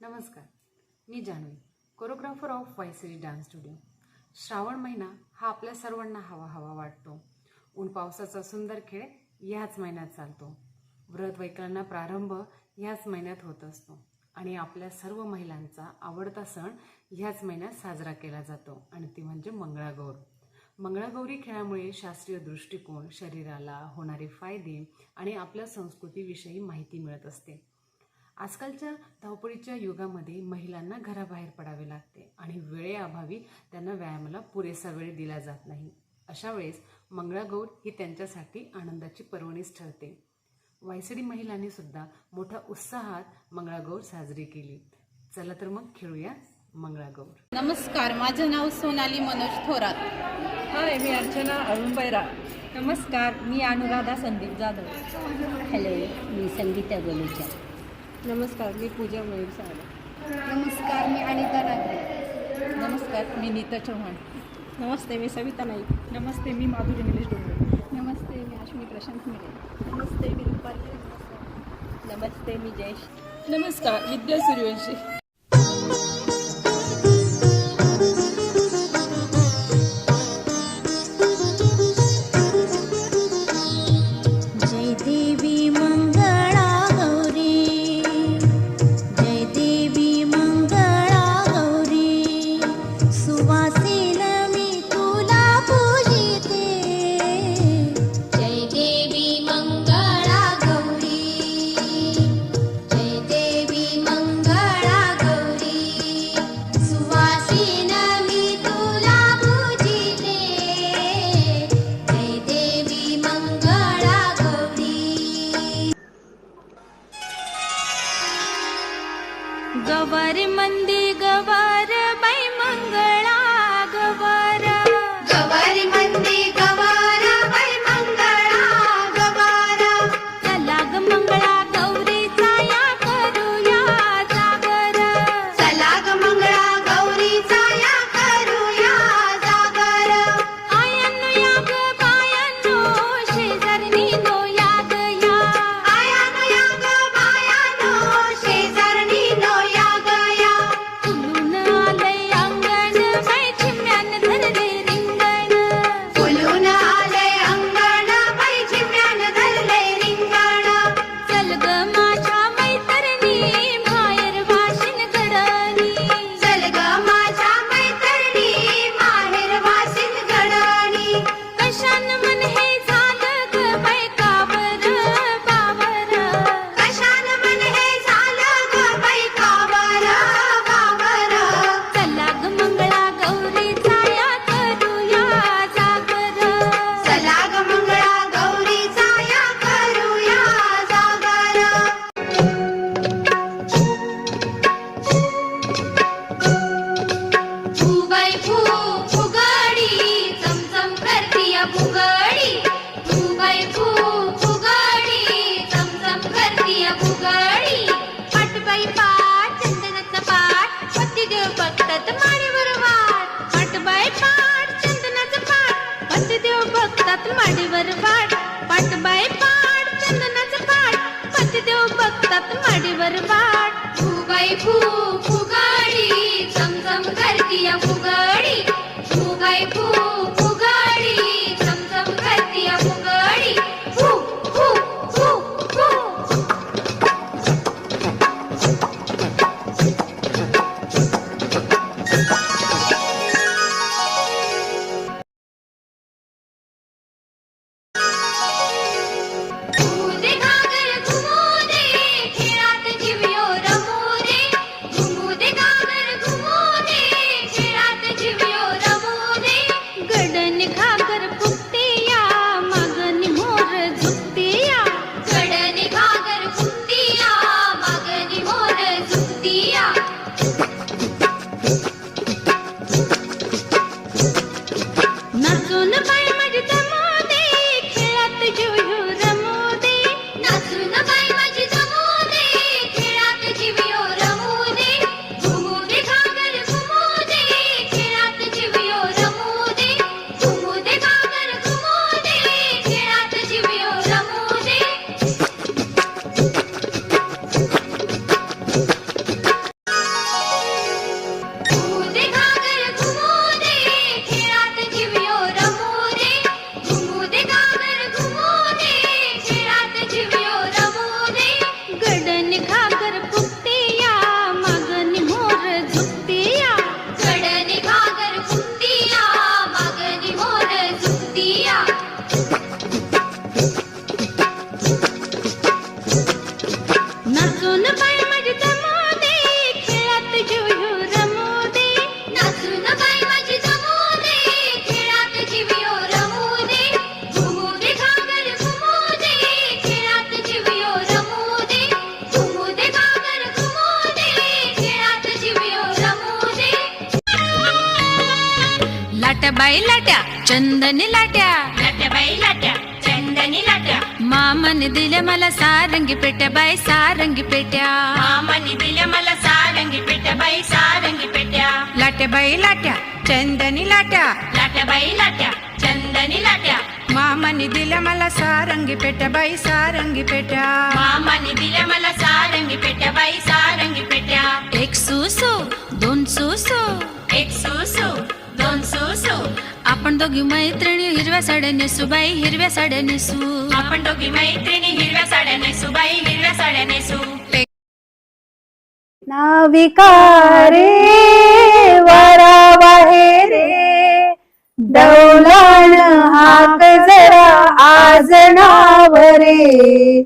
नमस्कार मी Janhavi choreographer of Vaisiri dance studio Shravan महिना हा आपल्या सर्वांना हवा हवा वाटतो. ऊन पावसाचा सुंदर खेळ ह्याच महिन्यात चालतो. व्रत वैकलांना प्रारंभ ह्याच महिन्यात होत असतो. आणि आपल्या सर्व महिलांचा आवडता सण ह्याच महिन्यात साजरा केला जातो. आणि ती म्हणजे मंगळागौर. मंगळागौरी खेळामुळे शास्त्रीय दृष्टिकोन शरीराला होणारे फायदे आणि आपल्या संस्कृतीविषयी माहिती मिळत असते. आजकालच्या धावपळीच्या युगामध्ये महिलांना घराबाहेर पडावे लागते आणि वेळेअभावी त्यांना व्यायामाला पुरेसा वेळ दिला जात नाही. अशा वेळेस मंगळागौर ही त्यांच्यासाठी आनंदाची पर्वणीच ठरते. वायसडी महिलांनी सुद्धा मोठ्या उत्साहात मंगळागौर साजरी केली. चला तर मग खेळूया मंगळागौर. नमस्कार माझं नाव सोनाली मनोज थोरात. हाय मी अर्चना अरुण बैरा. नमस्कार मी अनुराधा संदीप जाधव. हॅलो मी संगीता गोलेचा नमस्कार मी पूजा मयूर सावळे नमस्कार मी अनिता नागरे. नमस्कार मी नीता चव्हाण. नमस्ते मी सविता नाईक. नमस्ते मी माधुरी निलेश डोंगरे. नमस्ते मी अश्विनी प्रशांत मिरे. नमस्ते मी रुपाली. नमस्ते मी जयेश. नमस्कार विद्या सूर्यवंशी. बघतात माडीवर वाट पाटबाई पाट चंदनाचं पाट पती देव बघतात माडीवर वाट पाटबाई पाट चंदनाचा पाट पती देव बघतात माडीवर वाट फुगाई फू बाई लाट्या चंदनी लाट्या लाट्या बाई लाट्या चंदनी लाट्या मामाने दिल्या मला सारंगी पेट्या बाई सारंगी पेट्या मामाने दिल्या मला सारंगी पेट्या बाई सारंगी पेट्या लाट्या बाई लाट्या चंदनी लाट्या लाट्या बाई लाट्या चंदनी लाट्या मामाने दिल्या मला सारंगी पेट्या बाई सारंगी पेट्या मामाने दिल्या मला सारंगी पेट्या बाई सारंगी पेट्या एक सुसू दोघी मैत्रिणी हिरव्या साड्या नेसू बाई हिरव्या साड्या नेसू आपण दोघी मैत्रिणी हिरव्या साड्या नेसू बाई हिरव्या साड्या नेसू नाविका रे? वरा रे. डौलान हाक जरा आज नावरे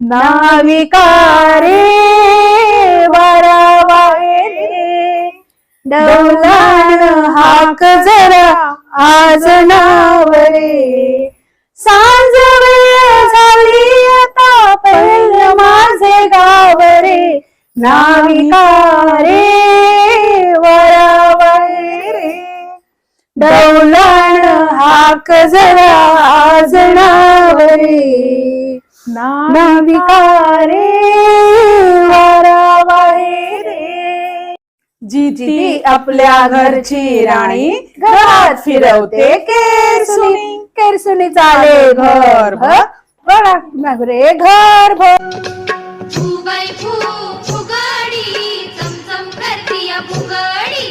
नाविका रे? वरा रे. डौलान हाक जरा आज नावरे सांज वेळ झाली आता पैल माझे गाव रे नाविका रे. डौलाण हाक जरा आज नावरे. नाविकारे वरा जी ती आपल्या घरची राणी घरात फिरवते. केरसुनी. केरसुनी. चाले घर भर नगरे घर भर फुगाई फू फुगाडी चमचम करतीया फुगाडी.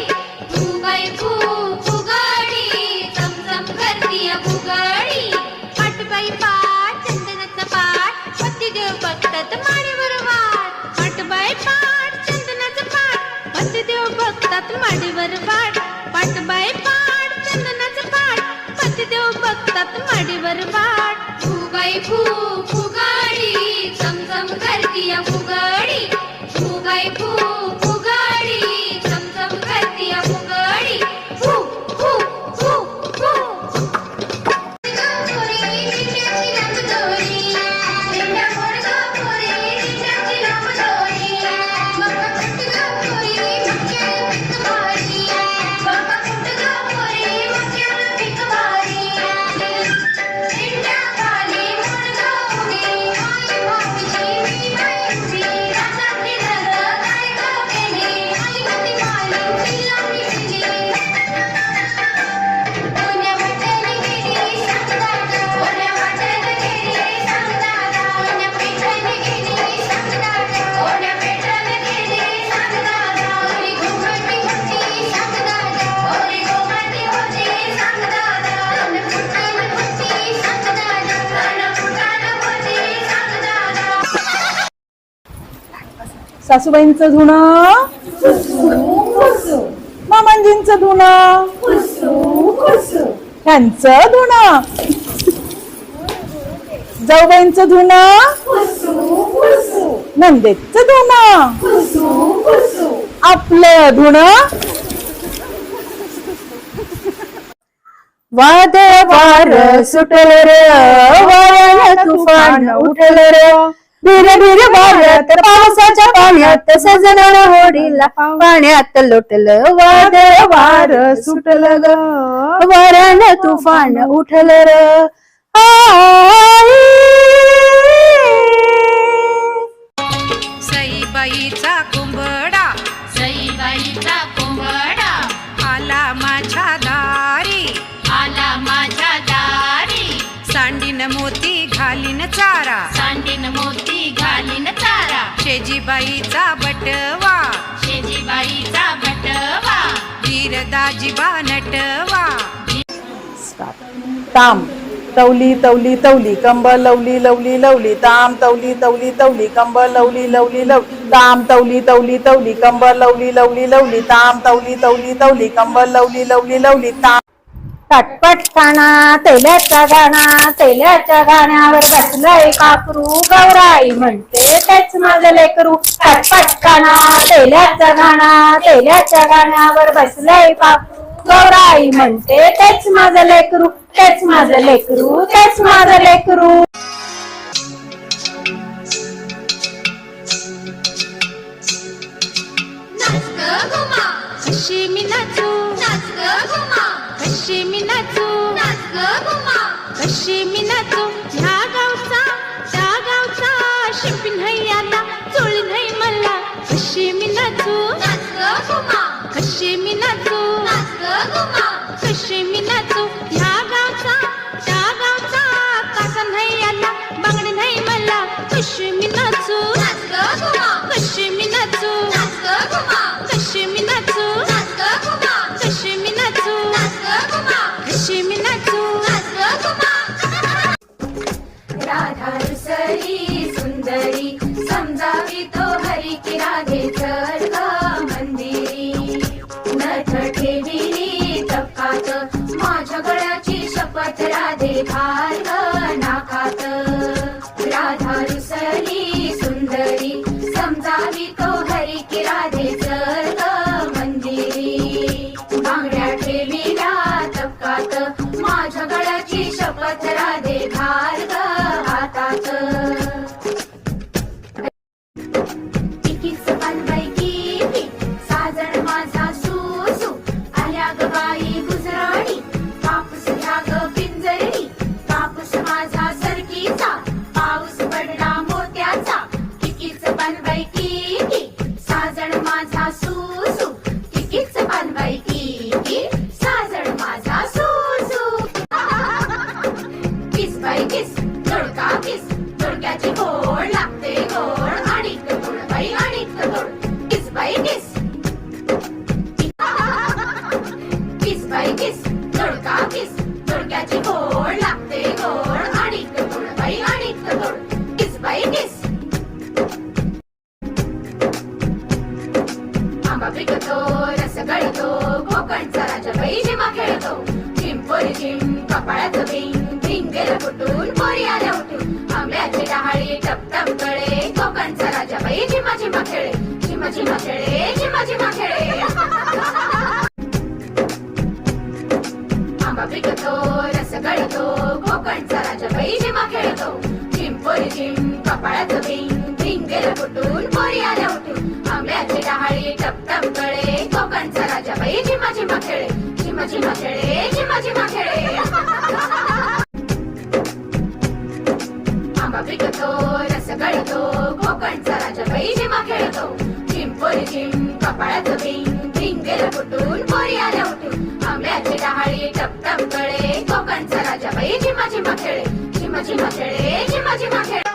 फुगाई फू फुगाडी चमचम करतीया फुगाडी. पाटबाई पाट चंदनाचा पाट पतिदेव बघतात बघतात माडीवर वाट पाटबाई सासूबाईंचं धुणं. मामांजींच धुणं. ह्यांचं धुणं. जाऊबाईंच धुणं. नंदेच धुणं. आपलं धुणं. वादळ वार सुटल रे वाऱ्यानं तुफान उठल रे. भिर भिर वाऱ्यात पावसाच्या पाण्यात सजन होडीला पाण्यात लोटल वादळ वार सुटल ग. वाऱ्यानं तुफान उठल र. सईबाईचा कुंबडा सईबाईचा कोंबडा आला माझ्या दारी आला माझ्या दारी. सांडीन मोती घालीन चारा. सांडीन मोती घालीन चारा. शेजीबाईचा बटवा. शेजीबाईचा बटवा. वीर दाजीबा नटवा. ताम. तवली तवली तवली कंबल लवली लवली लवली. ताम तवली तवली तवली कंबल लवली लवली लव. ताम तवली तवली तवली कंबल लवली लवली लवली. ताम तवली तवली तवली कंबल लवली लवली लवली. ताम पटपट खाना तेल्याचा गाणा तेल्याच्या गाण्यावर बसलंय काकरू. गौराई म्हणते तेच माझं लेकरू. पटपट खाना तेल्याचा गाणा तेल्याच्या गाण्यावर बसलंय काकरू. गौराई म्हणते तेच माझं लेकरू. तेच माझं लेकरू. तेच माझं लेकरू. मी नाचू नाच कशी मी नाचू? कशी मी नाचू? ह्या गावचा त्या गावचा शिंपी नाही आला चोळी नाही मला. कशी मी नाचू? कशी मी नाचू? कशी मी नाचू? ह्या गावचा त्या गावचा कासा नाही आला बांगडी नाही मला. कशी मी माझ्या गळ्याची शपथ राधे घाल झिमा झिमा खेळे झिमा झिमा खेळे आंबा पिकतो रस गळतो कोकणचा राजा बाई जेव्हा खेळतो चिंपोरी चिम कपाळाचं बिंग भिंग फुटून पोरी आल्या उठून आंब्याची डहाळी टप टप गळे कोकणचा राजा बाई झिमा झिमा खेळे झिमा झिमा खेळे झिमा झिमा खेळे आंबा पिकतो रस गळतो कोकणचा राजा बाई जेव्हा खेळतो. पोरीचिम चिम कपाळाचं भिंग फुटून पोरी आल्या उठून. आंब्याची डहाळी टप टप गळे कोकणचा राजा बाई झिमा झिमा खेळे. झिमा झिमा खेळे.